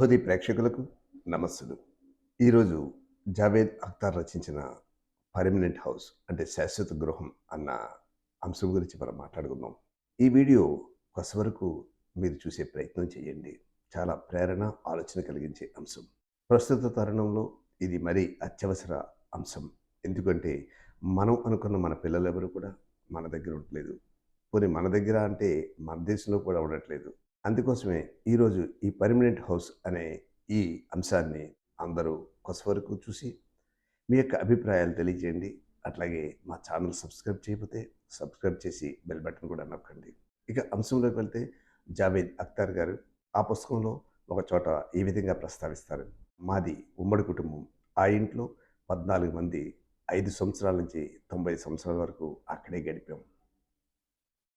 హోదీ ప్రేక్షకులకు నమస్సులు. ఈరోజు జావేద్ అఖ్తార్ రచించిన పర్మనెంట్ హౌస్ అంటే శాశ్వత గృహం అన్న అంశం గురించి మనం మాట్లాడుకుందాం. ఈ వీడియో కొస వరకు మీరు చూసే ప్రయత్నం చేయండి. చాలా ప్రేరణ ఆలోచన కలిగించే అంశం. ప్రస్తుత తరుణంలో ఇది మరీ అత్యవసర అంశం. ఎందుకంటే మనం అనుకున్న మన పిల్లలెవరు కూడా మన దగ్గర ఉండట్లేదు. పోనీ మన దగ్గర అంటే మన దేశంలో కూడా ఉండట్లేదు. అందుకోసమే ఈరోజు ఈ పర్మనెంట్ హౌస్ అనే ఈ అంశాన్ని అందరూ కొస వరకు చూసి మీ యొక్క అభిప్రాయాలు తెలియజేయండి. అట్లాగే మా ఛానల్ సబ్స్క్రైబ్ చేయకపోతే సబ్స్క్రైబ్ చేసి బెల్ బటన్ కూడా నొక్కండి. ఇక అంశంలోకి వెళ్తే జావేద్ అఖ్తార్ గారు ఆ పుస్తకంలో ఒక చోట ఈ విధంగా ప్రస్తావిస్తారు. మాది ఉమ్మడి కుటుంబం. ఆ ఇంట్లో పద్నాలుగు మంది ఐదు సంవత్సరాల నుంచి తొంభై సంవత్సరాల వరకు అక్కడే గడిపాం.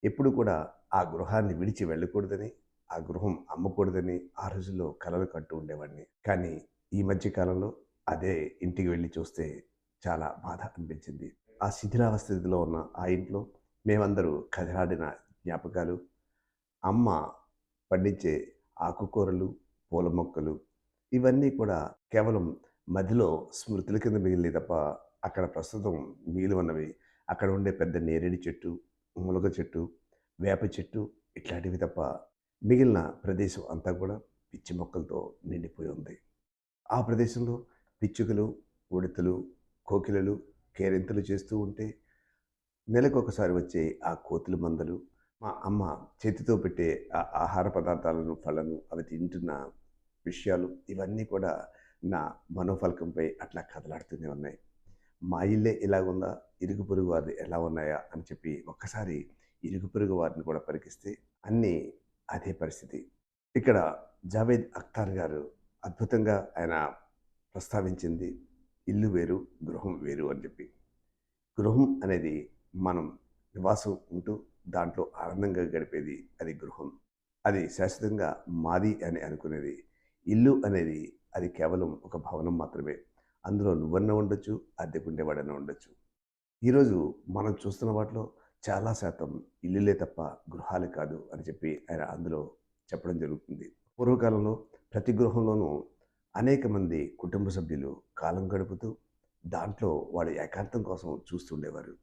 ఎప్పుడు కూడా ఆ గృహాన్ని విడిచి వెళ్ళకూడదని ఆ గృహం అమ్మకూడదని ఆ రోజుల్లో కలలు కట్టు ఉండేవాడిని. కానీ ఈ మధ్య కాలంలో అదే ఇంటికి వెళ్ళి చూస్తే చాలా బాధ అనిపించింది. ఆ శిథిలావస్థితిలో ఉన్న ఆ ఇంట్లో మేమందరూ కదలాడిన జ్ఞాపకాలు అమ్మ పండించే ఆకుకూరలు పూల మొక్కలు ఇవన్నీ కూడా కేవలం మధ్యలో స్మృతుల కింద మిగిలి తప్ప అక్కడ ప్రస్తుతం మిగిలి ఉన్నవి. అక్కడ ఉండే పెద్ద నేరేడు చెట్టు ములగ చెట్టు వేప చెట్టు ఇట్లాంటివి తప్ప మిగిలిన ప్రదేశం అంతా కూడా పిచ్చి మొక్కలతో నిండిపోయి ఉంది. ఆ ప్రదేశంలో పిచ్చుకలు ఉడతలు కోకిలలు కేరింతలు చేస్తూ ఉంటే నెలకొకసారి వచ్చే ఆ కోతుల మందలు మా అమ్మ చేతితో పెట్టే ఆ ఆహార పదార్థాలను పళ్ళను అవి తింటున్న విషయాలు ఇవన్నీ కూడా నా మనోఫలకంపై అట్లా కదలాడుతూనే ఉన్నాయి. మా ఇల్లే ఇలాగుందా? ఇరుగు పొరుగు వారు ఎలా ఉన్నాయా? అని చెప్పి ఒక్కసారి ఇరుగు పొరుగు వారిని కూడా పరికిస్తే అన్నీ అదే పరిస్థితి. ఇక్కడ జావేద్ అఖ్తార్ గారు అద్భుతంగా ఆయన ప్రస్తావించింది ఇల్లు వేరు గృహం వేరు అని చెప్పి. గృహం అనేది మనం నివాసం ఉంటూ దాంట్లో ఆనందంగా గడిపేది అది గృహం. అది శాశ్వతంగా మాది అని అనుకునేది. ఇల్లు అనేది అది కేవలం ఒక భవనం మాత్రమే. అందులో నువ్వన్నా ఉండొచ్చు అద్దెకుండేవాడన్నా ఉండొచ్చు. ఈరోజు మనం చూస్తున్న వాటిలో చాలా శాతం ఇల్లులే తప్ప గృహాలు కాదు అని చెప్పి ఆయన అందులో చెప్పడం జరుగుతుంది. పూర్వకాలంలో ప్రతి గృహంలోనూ అనేక మంది కుటుంబ సభ్యులు కాలం గడుపుతూ దాంట్లో వాడు ఏకాంతం కోసం చూస్తుండేవారు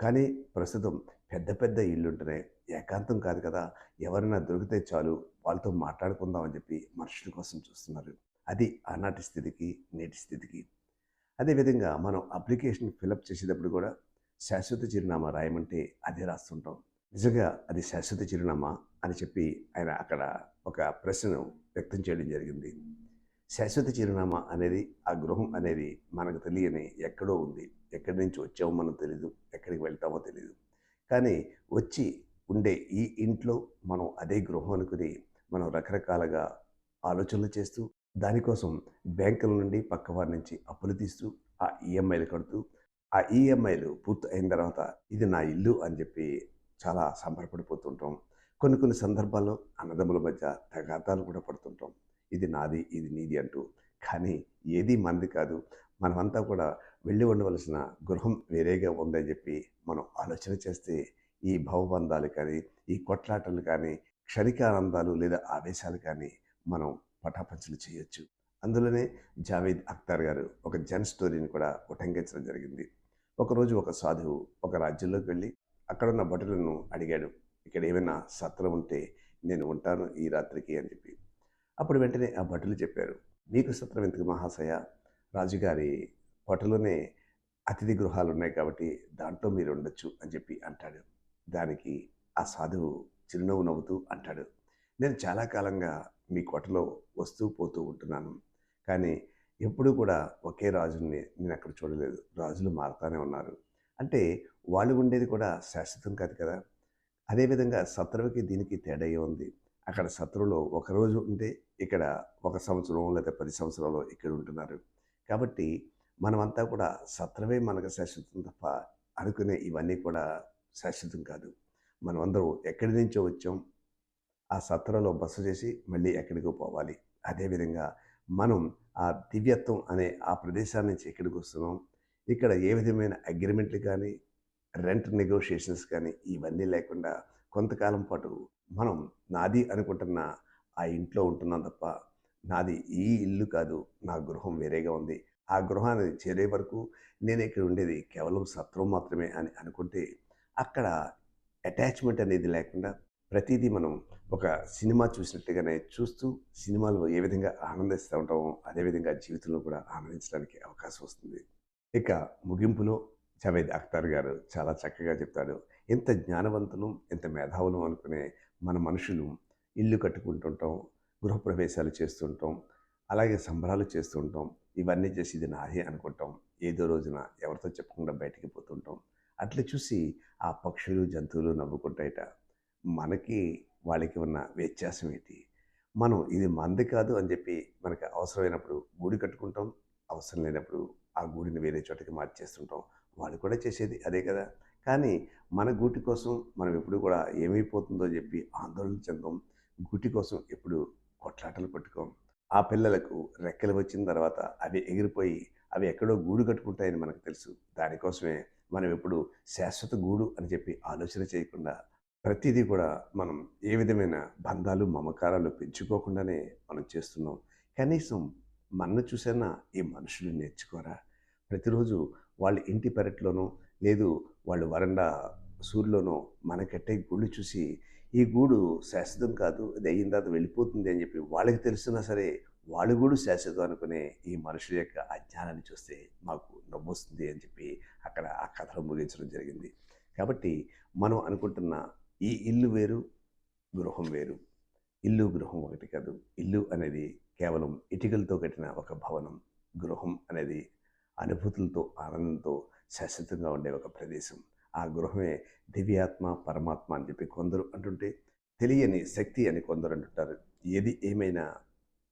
కానీ ప్రస్తుతం పెద్ద పెద్ద ఇల్లుంటేనే ఏకాంతం కాదు కదా ఎవరైనా దొరికితే చాలు వాళ్ళతో మాట్లాడుకుందాం అని చెప్పి మనుషుల కోసం చూస్తున్నారు. అది ఆనాటి స్థితికి నేటి స్థితికి. అదేవిధంగా మనం అప్లికేషన్ ఫిలప్ చేసేటప్పుడు కూడా శాశ్వత చిరునామా రాయమంటే అదే రాస్తుంటాం. నిజంగా అది శాశ్వత చిరునామా అని చెప్పి ఆయన అక్కడ ఒక ప్రశ్నను వ్యక్తం చేయడం జరిగింది. శాశ్వత చిరునామా అనేది ఆ గృహం అనేది మనకు తెలియని ఎక్కడో ఉంది. ఎక్కడి నుంచి వచ్చామో మనం తెలియదు ఎక్కడికి వెళ్తామో తెలియదు కానీ వచ్చి ఉండే ఈ ఇంట్లో మనం అదే గృహం అనుకుని మనం రకరకాలుగా ఆలోచనలు చేస్తూ దానికోసం బ్యాంకుల నుండి పక్కవారి నుంచి అప్పులు తీస్తూ ఆ ఈఎంఐలు కడుతూ ఆ ఈఎంఐలు పూర్తి అయిన తర్వాత ఇది నా ఇల్లు అని చెప్పి చాలా సంబరపడిపోతుంటాం. కొన్ని కొన్ని సందర్భాల్లో అన్నదమ్ముల మధ్య తగాదాలు కూడా పడుతుంటాం. ఇది నాది ఇది నీది అంటూ. కానీ ఏది మనది కాదు. మనమంతా కూడా వెళ్ళి ఉండవలసిన గృహం వేరేగా ఉందని చెప్పి మనం ఆలోచన చేస్తే ఈ భవబంధాలు కానీ ఈ కొట్లాటలు కానీ క్షణికానందాలు లేదా ఆవేశాలు కానీ మనం పటాపంచలు చేయొచ్చు. అందులోనే జావేద్ అఖ్తార్ గారు ఒక జన్ స్టోరీని కూడా ఉటంకించడం జరిగింది. ఒకరోజు ఒక సాధువు ఒక రాజ్యంలోకి వెళ్ళి అక్కడున్న భటులను అడిగాడు ఇక్కడ ఏమైనా సత్రం ఉంటే నేను ఉంటాను ఈ రాత్రికి అని చెప్పి. అప్పుడు వెంటనే ఆ భటులు చెప్పారు మీకు సత్రం ఎందుకు మహాశయ? రాజుగారి కోటలోనే అతిథి గృహాలు ఉన్నాయి కాబట్టి దాంట్లో మీరు ఉండొచ్చు అని చెప్పి అంటాడు. దానికి ఆ సాధువు చిరునవ్వు నవ్వుతూ అంటాడు నేను చాలా కాలంగా మీ కోటలో వస్తూ పోతూ ఉంటున్నాను కానీ ఎప్పుడూ కూడా ఒకే రాజుని నేను అక్కడ చూడలేదు. రాజులు మారుతానే ఉన్నారు. అంటే వాళ్ళు ఉండేది కూడా శాశ్వతం కాదు కదా. అదేవిధంగా శత్రువుకి దీనికి తేడా ఉంది? అక్కడ శత్రువులో ఒక రోజు ఉంటే ఇక్కడ ఒక సంవత్సరం లేదా పది సంవత్సరాలు ఇక్కడ ఉంటున్నారు. కాబట్టి మనమంతా కూడా సత్రవే మనకు శాశ్వతం తప్ప అనుకునే ఇవన్నీ కూడా శాశ్వతం కాదు. మనమందరూ ఎక్కడి నుంచో వచ్చాం. ఆ సత్రలో బస చేసి మళ్ళీ ఎక్కడికో పోవాలి. అదేవిధంగా మనం ఆ దివ్యత్వం అనే ఆ ప్రదేశాన్ని నుంచి ఎక్కడికి వస్తున్నాం? ఇక్కడ ఏ విధమైన అగ్రిమెంట్లు కానీ రెంట్ నెగోషియేషన్స్ కానీ ఇవన్నీ లేకుండా కొంతకాలం పాటు మనం నాది అనుకుంటున్న ఆ ఇంట్లో ఉంటున్నాం తప్ప నాది ఈ ఇల్లు కాదు నా గృహం వేరేగా ఉంది. ఆ గృహాన్ని చేరే వరకు నేను ఇక్కడ ఉండేది కేవలం సత్రం మాత్రమే అని అనుకుంటే అక్కడ అటాచ్మెంట్ అనేది లేకుండా ప్రతిదీ మనం ఒక సినిమా చూసినట్టుగానే చూస్తూ సినిమాలో ఏ విధంగా ఆనందిస్తూ ఉంటామో అదేవిధంగా జీవితంలో కూడా ఆనందించడానికి అవకాశం వస్తుంది. ఇక ముగింపులో జవేద్ అఖ్తార్ గారు చాలా చక్కగా చెప్తాడు ఎంత జ్ఞానవంతులు ఎంత మేధావులు అనుకునే మన మనుషులు ఇల్లు కట్టుకుంటుంటాం గృహప్రవేశాలు చేస్తుంటాం అలాగే సంబరాలు చేస్తుంటాం ఇవన్నీ చేసి ఇది నాదే అనుకుంటాం ఏదో రోజున ఎవరితో చెప్పకుండా బయటికి పోతుంటాం. అట్లా చూసి ఆ పక్షులు జంతువులు నవ్వుకుంటాయట. మనకి వాళ్ళకి ఉన్న వ్యత్యాసం ఏంటి? మనం ఇది మంది కాదు అని చెప్పి మనకి అవసరమైనప్పుడు గూడి కట్టుకుంటాం అవసరం లేనప్పుడు ఆ గూడిని వేరే చోటకి మార్చేస్తుంటాం. వాళ్ళు కూడా చేసేది అదే కదా. కానీ మన గూటి కోసం మనం ఎప్పుడు కూడా ఏమైపోతుందో చెప్పి ఆందోళన చెందాం. గూటి కోసం ఎప్పుడు కొట్లాటలు పట్టుకోం. ఆ పిల్లలకు రెక్కలు వచ్చిన తర్వాత అవి ఎగిరిపోయి అవి ఎక్కడో గూడు కట్టుకుంటాయని మనకు తెలుసు. దానికోసమే మనం ఎప్పుడు శాశ్వత గూడు అని చెప్పి ఆలోచన చేయకుండా ప్రతిదీ కూడా మనం ఏ విధమైన బంధాలు మమకారాలు పెంచుకోకుండానే మనం చేస్తున్నాం. కనీసం మన చూసైనా ఈ మనుషులు నేర్చుకోరా? ప్రతిరోజు వాళ్ళ ఇంటి పెరట్లోనో లేదు వాళ్ళు వరండా సూర్యులోనో మనకట్టే గూళ్ళు చూసి ఈ గూడు శాశ్వతం కాదు ఇది అయిన తర్వాత వెళ్ళిపోతుంది అని చెప్పి వాళ్ళకి తెలిసినా సరే వాళ్ళు కూడా శాశ్వతం అనుకునే ఈ మనుషుల యొక్క అజ్ఞానాన్ని చూస్తే మాకు నవ్వొస్తుంది అని చెప్పి అక్కడ ఆ కథను ముగించడం జరిగింది. కాబట్టి మనం అనుకుంటున్న ఈ ఇల్లు వేరు గృహం వేరు. ఇల్లు గృహం ఒకటి కాదు. ఇల్లు అనేది కేవలం ఇటుకలతో కట్టిన ఒక భవనం. గృహం అనేది అనుభూతులతో ఆనందంతో శాశ్వతంగా ఉండే ఒక ప్రదేశం. ఆ గృహమే దివ్యాత్మ పరమాత్మ అని చెప్పి కొందరు అంటుంటే తెలియని శక్తి అని కొందరు అంటుంటారు. ఏది ఏమైనా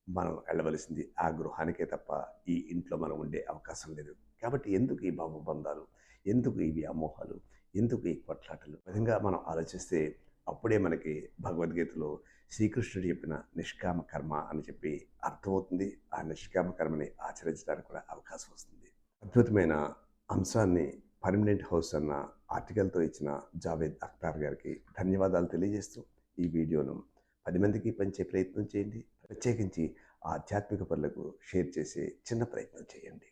మనం వెళ్ళవలసింది ఆ గృహానికే తప్ప ఈ ఇంట్లో మనం ఉండే అవకాశం లేదు. కాబట్టి ఎందుకు ఈ భావబంధాలు ఎందుకు ఈ వ్యామోహాలు? ఎందుకు ఈ కొట్లాటలు? విధంగా మనం ఆలోచిస్తే అప్పుడే మనకి భగవద్గీతలో శ్రీకృష్ణుడు చెప్పిన నిష్కామ కర్మ అని చెప్పి అర్థమవుతుంది. ఆ నిష్కామ కర్మని ఆచరించడానికి కూడా అవకాశం వస్తుంది. అద్భుతమైన అంశాన్ని పర్మనెంట్ హౌస్ అన్న ఆర్టికల్తో ఇచ్చిన జావేద్ అఖ్తార్ గారికి ధన్యవాదాలు తెలియజేస్తూ ఈ వీడియోను పది మందికి పంచే ప్రయత్నం చేయండి. ప్రత్యేకించి ఆధ్యాత్మిక పనులకు షేర్ చేసే చిన్న ప్రయత్నం చేయండి.